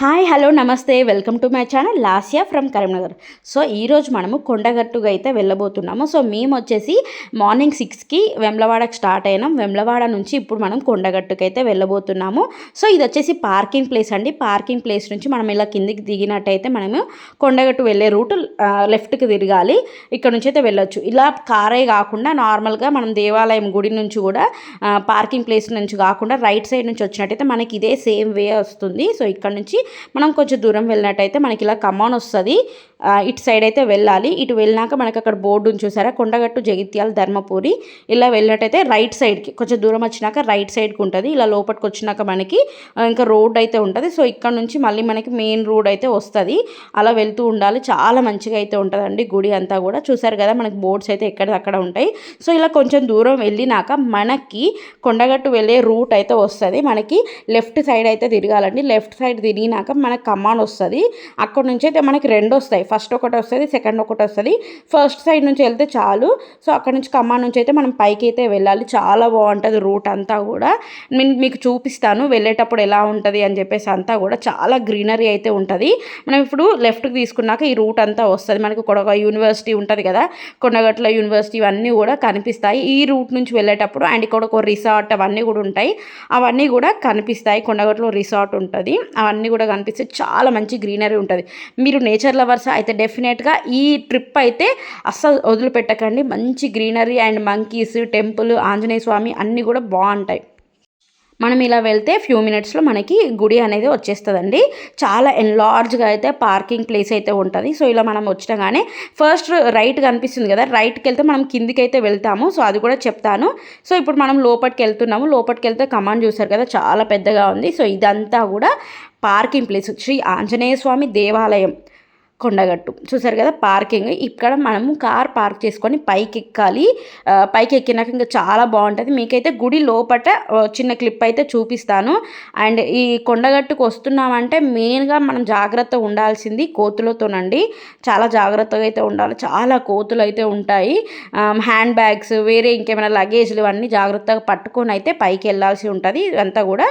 Hi hello నమస్తే. Welcome to my channel Lasya from Karimnagar. So ఈరోజు మనము కొండగట్టుగా అయితే వెళ్ళబోతున్నాము. సో మేము వచ్చేసి మార్నింగ్ సిక్స్కి వెమ్లవాడకు స్టార్ట్ అయినాం. వెమ్లవాడ నుంచి ఇప్పుడు మనం కొండగట్టుకు అయితే వెళ్ళబోతున్నాము. సో ఇది వచ్చేసి పార్కింగ్ ప్లేస్ అండి. పార్కింగ్ ప్లేస్ నుంచి మనం ఇలా కిందికి దిగినట్టయితే మనము కొండగట్టు వెళ్ళే రూట్ లెఫ్ట్కి తిరగాలి. ఇక్కడ నుంచి అయితే వెళ్ళొచ్చు. ఇలా కారే కాకుండా నార్మల్గా మనం దేవాలయం గుడి నుంచి కూడా పార్కింగ్ ప్లేస్ నుంచి కాకుండా రైట్ సైడ్ నుంచి వచ్చినట్టయితే మనకి ఇదే సేమ్ వే వస్తుంది. సో ఇక్కడ నుంచి మనం కొంచెం దూరం వెళ్ళినట్టయితే మనకి ఇలా కమాన్ వస్తుంది. ఇటు సైడ్ అయితే వెళ్ళాలి. ఇటు వెళ్ళినాక మనకి అక్కడ బోర్డు చూసారా? కొండగట్టు జగిత్యాల ధర్మపురి. ఇలా వెళ్ళినట్టయితే రైట్ సైడ్కి కొంచెం దూరం వచ్చినాక రైట్ సైడ్కి ఉంటుంది. ఇలా లోపలికి వచ్చినాక మనకి ఇంకా రోడ్ అయితే ఉంటుంది. సో ఇక్కడ నుంచి మళ్ళీ మనకి మెయిన్ రోడ్ అయితే వస్తుంది. అలా వెళ్తూ ఉండాలి. చాలా మంచిగా అయితే ఉంటుందండి గుడి అంతా కూడా. చూసారు కదా మనకి బోర్డ్స్ అయితే ఎక్కడిదక్కడ ఉంటాయి. సో ఇలా కొంచెం దూరం వెళ్ళినాక మనకి కొండగట్టు వెళ్ళే రూట్ అయితే వస్తుంది. మనకి లెఫ్ట్ సైడ్ అయితే తిరగాలండి. లెఫ్ట్ సైడ్ తిరిగినాక మనకు కమాన్ వస్తుంది. అక్కడ నుంచి అయితే మనకి రెండు వస్తాయి. ఫస్ట్ ఒకటి వస్తుంది సెకండ్ ఒకటి వస్తుంది. ఫస్ట్ సైడ్ నుంచి వెళ్తే చాలు. సో అక్కడ నుంచి కమాన్ నుంచి అయితే మనం పైకి అయితే వెళ్ళాలి. చాలా బాగుంటుంది రూట్ అంతా కూడా. నేను మీకు చూపిస్తాను వెళ్ళేటప్పుడు ఎలా ఉంటుంది అని చెప్పేసి అంతా కూడా. చాలా గ్రీనరీ అయితే ఉంటుంది. మనం ఇప్పుడు లెఫ్ట్కి తీసుకున్నాక ఈ రూట్ అంతా వస్తుంది. మనకి ఒక యూనివర్సిటీ ఉంటుంది కదా. కొండగట్ల యూనివర్సిటీ ఇవన్నీ కూడా కనిపిస్తాయి. ఈ రూట్ నుంచి వెళ్ళేటప్పుడు అండ్ ఇక్కడ ఒక రిసార్ట్ అవన్నీ కూడా ఉంటాయి. అవన్నీ కూడా కనిపిస్తాయి. కొండగట్లో రిసార్ట్ ఉంటుంది. అవన్నీ కూడా కనిపిస్తే చాలా మంచి గ్రీనరీ ఉంటుంది. మీరు నేచర్ లవర్స్ అయితే డెఫినెట్గా ఈ ట్రిప్ అయితే అస్సలు వదిలిపెట్టకండి. మంచి greenery and monkeys temple Anjaneya Swamy అన్నీ కూడా బాగుంటాయి. మనం ఇలా వెళ్తే ఫ్యూ మినిట్స్లో మనకి గుడి అనేది వచ్చేస్తుందండి. చాలా ఎన్లార్జ్గా అయితే పార్కింగ్ ప్లేస్ అయితే ఉంటుంది. సో ఇలా మనం వచ్చినగానే ఫస్ట్ రైట్ కనిపిస్తుంది కదా రైట్కి వెళ్తే మనం కిందికి అయితే వెళ్తాము. సో అది కూడా చెప్తాను. సో ఇప్పుడు మనం లోపలికి వెళ్తున్నాము. లోపలికి వెళ్తే కమాండ్ చూసారు కదా చాలా పెద్దగా ఉంది. సో ఇదంతా కూడా పార్కింగ్ ప్లేస్ శ్రీ ఆంజనేయ స్వామి దేవాలయం. కొండగట్టు. చూసారు కదా పార్కింగ్. ఇక్కడ మనము కార్ పార్క్ చేసుకొని పైకి ఎక్కాలి పైకి ఎక్కినాక ఇంకా చాలా బాగుంటుంది. మీకైతే గుడి లోపట చిన్న క్లిప్ అయితే చూపిస్తాను. అండ్ ఈ కొండగట్టుకు వస్తున్నామంటే మెయిన్గా మనం జాగ్రత్త ఉండాల్సింది కోతులతోనండి. చాలా జాగ్రత్తగా అయితే ఉండాలి. చాలా కోతులు అయితే ఉంటాయి. హ్యాండ్ బ్యాగ్స్ వేరే ఇంకేమైనా లగేజ్లు అన్నీ జాగ్రత్తగా పట్టుకొని అయితే పైకి వెళ్ళాల్సి ఉంటుంది. ఇదంతా కూడా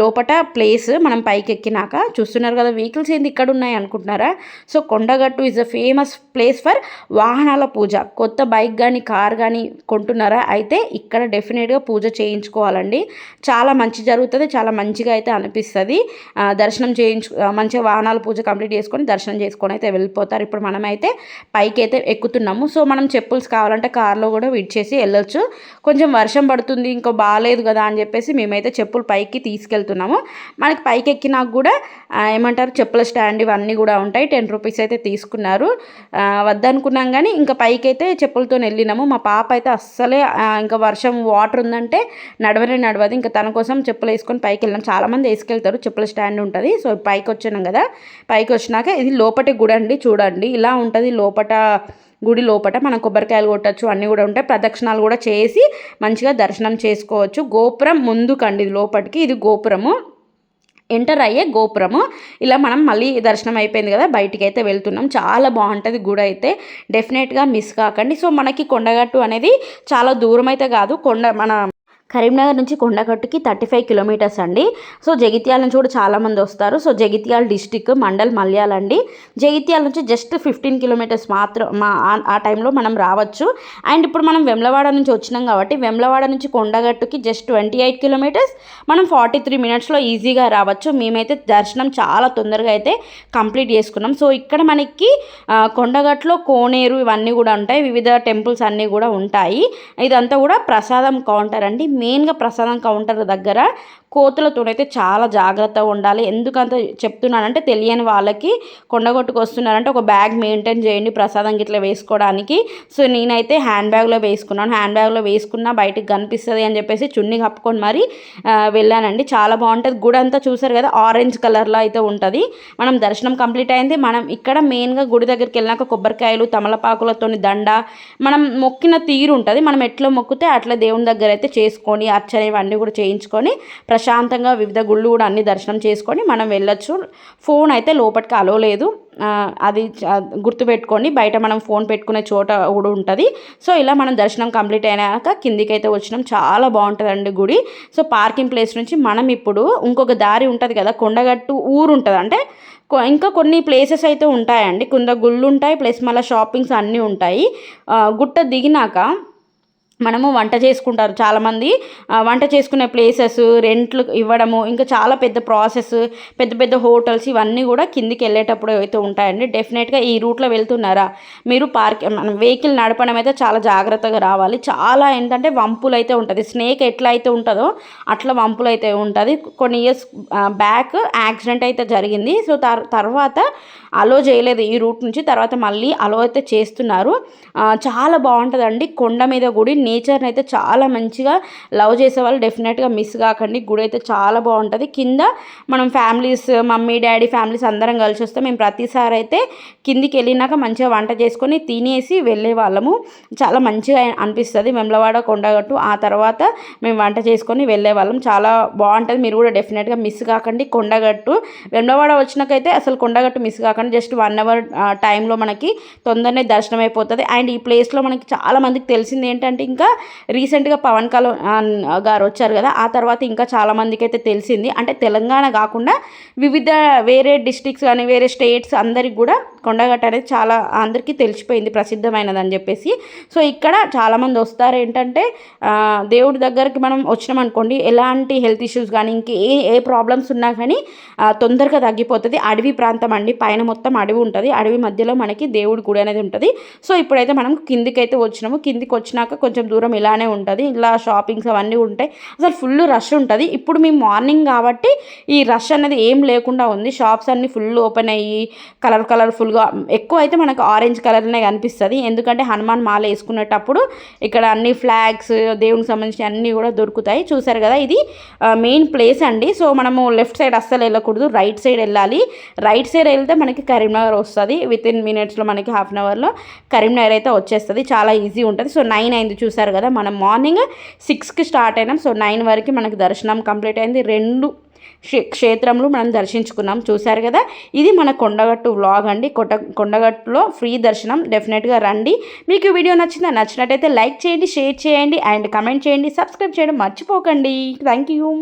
లోపట ప్లేస్ మనం పైకి ఎక్కినాక చూస్తున్నారు కదా వెహికల్స్ ఏంది ఇక్కడ ఉన్నాయి అనుకుంటున్నారా? So Kondagattu is a famous place for వాహనాల పూజ. కొత్త బైక్ కానీ కార్ కానీ కొంటున్నారా? అయితే ఇక్కడ డెఫినెట్గా పూజ చేయించుకోవాలండి. చాలా మంచి జరుగుతుంది చాలా మంచిగా అయితే అనిపిస్తుంది. దర్శనం చేయించు మంచిగా వాహనాల పూజ కంప్లీట్ చేసుకొని దర్శనం చేసుకొని అయితే వెళ్ళిపోతారు. ఇప్పుడు మనమైతే పైకి అయితే ఎక్కుతున్నాము. సో మనం చెప్పుల్స్ కావాలంటే కార్లో కూడా విడిచేసి వెళ్ళొచ్చు. కొంచెం వర్షం పడుతుంది ఇంకో బాగాలేదు కదా అని చెప్పేసి మేమైతే చెప్పులు పైకి తీసుకెళ్తున్నాము. మనకి పైకి ఎక్కినాక కూడా ఏమంటారు చెప్పుల స్టాండ్ ఇవన్నీ కూడా ఉంటాయి. టెన్ రూపీస్ రూపీస్ అయితే తీసుకున్నారు. వద్దనుకున్నాం కానీ ఇంకా పైకి అయితే చెప్పులతో వెళ్ళినాము. మా పాప అయితే అస్సలే ఇంకా వర్షం వాటర్ ఉందంటే నడవనే నడవదు. ఇంకా తన కోసం చెప్పులు వేసుకొని పైకి వెళ్ళాం. చాలామంది వేసుకెళ్తారు. చెప్పుల స్టాండ్ ఉంటుంది. సో పైకి వచ్చాను కదా. పైకి వచ్చినాక ఇది లోపటి గుడి అండి. చూడండి. ఇలా ఉంటుంది. లోపట గుడి లోపట మనం కొబ్బరికాయలు కొట్టచ్చు. అన్నీ కూడా ఉంటాయి. ప్రదక్షిణాలు కూడా చేసి మంచిగా దర్శనం చేసుకోవచ్చు. గోపురం ముందుకండి. ఇది లోపటికి. ఇది గోపురము. ఎంటర్ అయ్యే గోపురము. ఇలా మనం మళ్ళీ దర్శనం అయిపోయింది కదా బయటికి అయితే వెళ్తున్నాం. చాలా బాగుంటుంది గుడి అయితే. డెఫినెట్గా మిస్ కాకండి. సో మనకి కొండగట్టు అనేది చాలా దూరం అయితే కాదు. కొండ మన కరీంనగర్ నుంచి కొండగట్టుకి థర్టీ ఫైవ్ కిలోమీటర్స్ అండి. సో జగిత్యాల నుంచి కూడా చాలామంది వస్తారు. సో జగిత్యాల డిస్టిక్ మండల్ మల్యాల్ అండి. జగిత్యాల నుంచి జస్ట్ ఫిఫ్టీన్ కిలోమీటర్స్ మాత్రం మా ఆ టైంలో మనం రావచ్చు. అండ్ ఇప్పుడు మనం వెమ్లవాడ నుంచి వచ్చినాం కాబట్టి వెమ్లవాడ నుంచి కొండగట్టుకి జస్ట్ ట్వంటీ ఎయిట్ కిలోమీటర్స్. మనం ఫార్టీ త్రీ మినిట్స్లో ఈజీగా రావచ్చు. మేమైతే దర్శనం చాలా తొందరగా అయితే కంప్లీట్ చేసుకున్నాం. సో ఇక్కడ మనకి కొండగట్లో కోనేరు ఇవన్నీ కూడా ఉంటాయి. వివిధ టెంపుల్స్ అన్నీ కూడా ఉంటాయి. ఇదంతా కూడా ప్రసాదం కౌంటర్ అండి. మెయిన్గా ప్రసాదం కౌంటర్ దగ్గర కోతులతోనైతే చాలా జాగ్రత్తగా ఉండాలి. ఎందుకంత చెప్తున్నానంటే తెలియని వాళ్ళకి కొండగొట్టుకు వస్తున్నారంటే ఒక బ్యాగ్ మెయింటైన్ చేయండి ప్రసాదం గిట్లా వేసుకోవడానికి. సో నేనైతే హ్యాండ్ బ్యాగ్లో వేసుకున్నాను. హ్యాండ్ బ్యాగ్లో వేసుకున్నా బయటకు కనిపిస్తుంది అని చెప్పేసి చున్ని కప్పుకొని మరి వెళ్ళానండి. చాలా బాగుంటుంది. గుడి అంతా చూసారు కదా ఆరెంజ్ కలర్లో అయితే ఉంటుంది. మనం దర్శనం కంప్లీట్ అయింది. మనం ఇక్కడ మెయిన్గా గుడి దగ్గరికి వెళ్ళినాక కొబ్బరికాయలు తమలపాకులతోని దండ మనం మొక్కిన తీరు ఉంటుంది. మనం ఎట్లా మొక్కితే అట్లా దేవుని దగ్గర అయితే చేసుకొని అర్చన ఇవన్నీ కూడా చేయించుకొని ప్రశాంతంగా వివిధ గుళ్ళు కూడా అన్ని దర్శనం చేసుకొని మనం వెళ్ళొచ్చు. ఫోన్ అయితే లోపలికి అలవలేదు అది గుర్తుపెట్టుకోండి బయట మనం ఫోన్ పెట్టుకునే చోట కూడా ఉంటుంది. సో ఇలా మనం దర్శనం కంప్లీట్ అయినాక కిందికి అయితే వచ్చినాం. చాలా బాగుంటుందండి గుడి. సో పార్కింగ్ ప్లేస్ నుంచి మనం ఇప్పుడు ఇంకొక దారి ఉంటుంది కదా కొండగట్టు ఊరు ఉంటుంది. అంటే ఇంకా కొన్ని ప్లేసెస్ అయితే ఉంటాయండి. కొంత గుళ్ళు ఉంటాయి. ప్లస్ మళ్ళీ షాపింగ్స్ అన్నీ ఉంటాయి. గుట్ట దిగినాక మనము వంట చేసుకుంటారు చాలామంది. వంట చేసుకునే ప్లేసెస్ రెంట్లు ఇవ్వడము ఇంకా చాలా పెద్ద ప్రాసెస్ పెద్ద పెద్ద హోటల్స్ ఇవన్నీ కూడా కిందికి వెళ్ళేటప్పుడు అయితే ఉంటాయండి. డెఫినెట్గా ఈ రూట్లో వెళ్తున్నారా? మీరు పార్క్ మనం వెహికల్ నడపడం అయితే చాలా జాగ్రత్తగా రావాలి. చాలా ఏంటంటే వంపులు అయితే ఉంటుంది. స్నేక్ ఎట్లా అయితే ఉంటుందో అట్లా వంపులు అయితే ఉంటుంది. కొన్ని ఇయర్స్ బ్యాక్ యాక్సిడెంట్ అయితే జరిగింది. సో తర్వాత అలో చేయలేదు ఈ రూట్ నుంచి. తర్వాత మళ్ళీ అలో అయితే చేస్తున్నారు. చాలా బాగుంటుందండి. కొండ మీద గుడి నేచర్ని అయితే చాలా మంచిగా లవ్ చేసే వాళ్ళు డెఫినెట్గా మిస్ కాకండి. గుడి అయితే చాలా బాగుంటుంది. కింద మనం ఫ్యామిలీస్ మమ్మీ డాడీ ఫ్యామిలీస్ అందరం కలిసి వస్తే మేము ప్రతిసారి అయితే కిందికి వెళ్ళినాక మంచిగా వంట చేసుకొని తినేసి వెళ్ళే వాళ్ళము. చాలా మంచిగా అనిపిస్తుంది. వెమ్లవాడ కొండగట్టు ఆ తర్వాత మేము వంట చేసుకొని వెళ్ళే వాళ్ళం. చాలా బాగుంటుంది. మీరు కూడా డెఫినెట్గా మిస్ కాకండి. కొండగట్టు వెమ్లవాడ వచ్చినాకైతే అసలు కొండగట్టు మిస్ కాకండి. జస్ట్ వన్ అవర్ టైంలో మనకి తొందరనే దర్శనం అయిపోతుంది అండ్ ఈ ప్లేస్లో మనకి చాలా మందికి తెలిసింది ఏంటంటే ఇంకా రీసెంట్గా పవన్ కళ్యాణ్ గారు వచ్చారు కదా ఆ తర్వాత ఇంకా చాలామందికి అయితే తెలిసింది. అంటే తెలంగాణ కాకుండా వివిధ వేరే డిస్ట్రిక్ట్స్ కానీ వేరే స్టేట్స్ అందరికి కూడా కొండగట్ట అనేది చాలా అందరికీ తెలిసిపోయింది ప్రసిద్ధమైనదని చెప్పేసి. సో ఇక్కడ చాలామంది వస్తారు ఏంటంటే దేవుడి దగ్గరికి మనం వచ్చినాం అనుకోండి ఎలాంటి హెల్త్ ఇష్యూస్ కానీ ఇంకే ఏ ఏ ప్రాబ్లమ్స్ ఉన్నా కానీ తొందరగా తగ్గిపోతుంది. అడవి ప్రాంతం అండి పైన మొత్తం అడవి ఉంటుంది. అడవి మధ్యలో మనకి దేవుడి గుడి అనేది ఉంటుంది. సో ఇప్పుడైతే మనం కిందికైతే వచ్చినాము. కిందికి వచ్చినాక కొంచెం దూరం ఇలానే ఉంటుంది. ఇలా షాపింగ్స్ అవన్నీ ఉంటాయి. అసలు ఫుల్ రష్ ఉంటుంది. ఇప్పుడు మేము మార్నింగ్ కాబట్టి ఈ రష్ అనేది ఏం లేకుండా ఉంది. షాప్స్ అన్నీ ఫుల్ ఓపెన్ అయ్యి కలర్ కలర్ఫుల్గా ఎక్కువ అయితే మనకు ఆరెంజ్ కలర్నే కనిపిస్తుంది. ఎందుకంటే హనుమాన్ మాల వేసుకునేటప్పుడు ఇక్కడ అన్ని ఫ్లాగ్స్ దేవునికి సంబంధించిన అన్నీ కూడా దొరుకుతాయి. చూసారు కదా ఇది మెయిన్ ప్లేస్ అండి. సో మనము లెఫ్ట్ సైడ్ అస్సలు వెళ్ళకూడదు. రైట్ సైడ్ వెళ్ళాలి. రైట్ సైడ్ వెళ్తే మనకి కరీంనగర్ వస్తుంది. విత్ ఇన్ మినిట్స్లో మనకి హాఫ్ అన్ అవర్లో కరీంనగర్ అయితే వచ్చేస్తుంది. చాలా ఈజీ ఉంటుంది. సో నైన్ అయింది చూసారు కదా మనం మార్నింగ్ సిక్స్కి స్టార్ట్ అయినాం. సో నైన్ వరకు మనకు దర్శనం కంప్లీట్ అయింది. రెండు క్షేత్రంలో మనం దర్శించుకున్నాం. చూశారు కదా ఇది మన కొండగట్టు వ్లాగ్ అండి. కొట్ట కొండగట్టులో ఫ్రీ దర్శనం. డెఫినెట్గా రండి. మీకు వీడియో నచ్చిందా నచ్చినట్టయితే లైక్ చేయండి షేర్ చేయండి అండ్ కమెంట్ చేయండి. సబ్స్క్రైబ్ చేయడం మర్చిపోకండి. Thank you